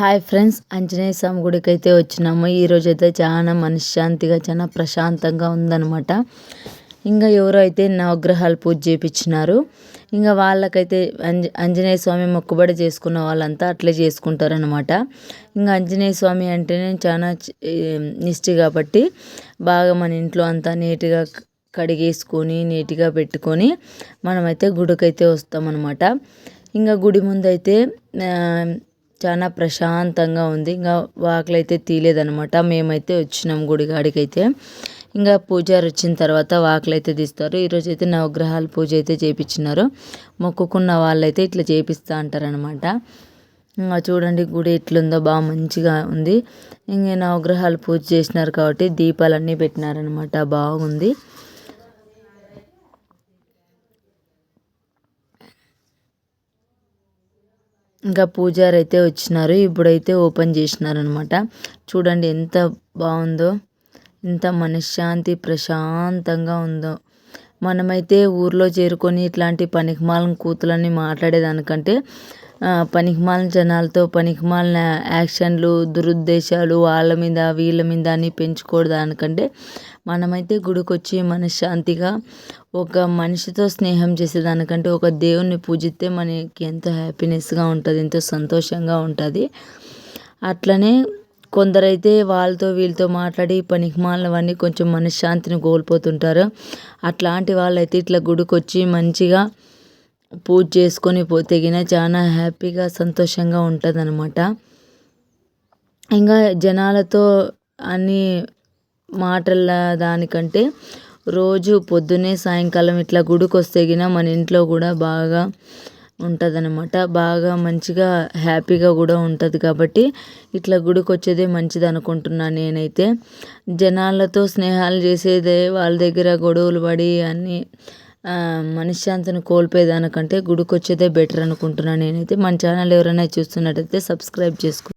Hi friends Anjaneya స్వామి గుడికి అయితే వచ్చినాము. ఈరోజు అయితే చాలా మనశ్శాంతిగా చాలా ప్రశాంతంగా ఉందన్నమాట. ఇంకా ఎవరో అయితే నవగ్రహాలు పూజ చేయించినారు ఇంకా వాళ్ళకైతే ఆంజనేయ స్వామి మొక్కుబడి చేసుకున్న వాళ్ళంతా అట్లే చేసుకుంటారనమాట ఇంకా ఆంజనేయ స్వామి అంటేనే చాలా నిష్టి కాబట్టి బాగా మన ఇంట్లో అంతా నీట్గా కడిగేసుకొని నీట్గా పెట్టుకొని మనమైతే గుడికైతే వస్తామన్నమాట. ఇంకా గుడి ముందైతే చాలా ప్రశాంతంగా ఉంది. ఇంకా వాకిలి అయితే తీయలేదనమాట మేమైతే వచ్చినాం గుడి కాడికైతే. ఇంకా పూజారి వచ్చిన తర్వాత వాకిలి అయితే తీస్తారు. ఈరోజు అయితే నవగ్రహాల పూజ అయితే చేయించినారు మొక్కుకున్న వాళ్ళైతే ఇట్లా చేపిస్తూ అంటారనమాట ఇంకా చూడండి గుడి ఎట్లుందో బాగా మంచిగా ఉంది. ఇంకా నవగ్రహాలు పూజ చేసినారు కాబట్టి దీపాలన్నీ పెట్టినారనమాట బాగుంది. ఇంకా పూజారి అయితే వచ్చినారు ఇప్పుడైతే ఓపెన్ చేసినారనమాట చూడండి ఎంత బాగుందో ఎంత మనశ్శాంతి ప్రశాంతంగా ఉందో. మనమైతే ఊర్లో చేరుకొని ఇట్లాంటి పనికిమాలిన కూతులని మాట్లాడేదానికంటే పనికిమాలిన జనాలతో పనికిమాలిన యాక్షన్లు దురుద్దేశాలు వాళ్ళ మీద వీళ్ళ మీద అని పెంచుకోవడానికంటే మనమైతే గుడికొచ్చి మనశ్శాంతిగా ఒక మనిషితో స్నేహం చేసేదానికంటే ఒక దేవుణ్ణి పూజిస్తే మనకి ఎంతో హ్యాపీనెస్గా ఉంటుంది ఎంతో సంతోషంగా ఉంటుంది. అట్లనే కొందరైతే వాళ్ళతో వీళ్ళతో మాట్లాడి పనికిమాలినవన్నీ కొంచెం మనశ్శాంతిని కోల్పోతుంటారు. అట్లాంటి వాళ్ళైతే ఇట్లా గుడికి వచ్చి మంచిగా పూజ చేసుకొని పోతే గిన చాలా హ్యాపీగా సంతోషంగా ఉంటుంది అనమాట ఇంకా జనాలతో అన్ని మాటల దానికంటే రోజు పొద్దున్నే సాయంకాలం ఇట్లా గుడికి వస్తే గిన మన ఇంట్లో కూడా బాగా ఉంటుందన్నమాట. బాగా మంచిగా హ్యాపీగా కూడా ఉంటుంది కాబట్టి ఇట్లా గుడికి వచ్చేదే మంచిది అనుకుంటున్నాను నేనైతే. జనాలతో స్నేహాలు చేసేదే వాళ్ళ దగ్గర గొడవలు పడి అన్నీ మనశ్శాంతిని కోల్పోయేదానికంటే గుడికి వచ్చేదే బెటర్ అనుకుంటున్నాను నేనైతే. మన ఛానల్ ఎవరైనా చూస్తున్నట్టయితే సబ్స్క్రైబ్ చేసుకో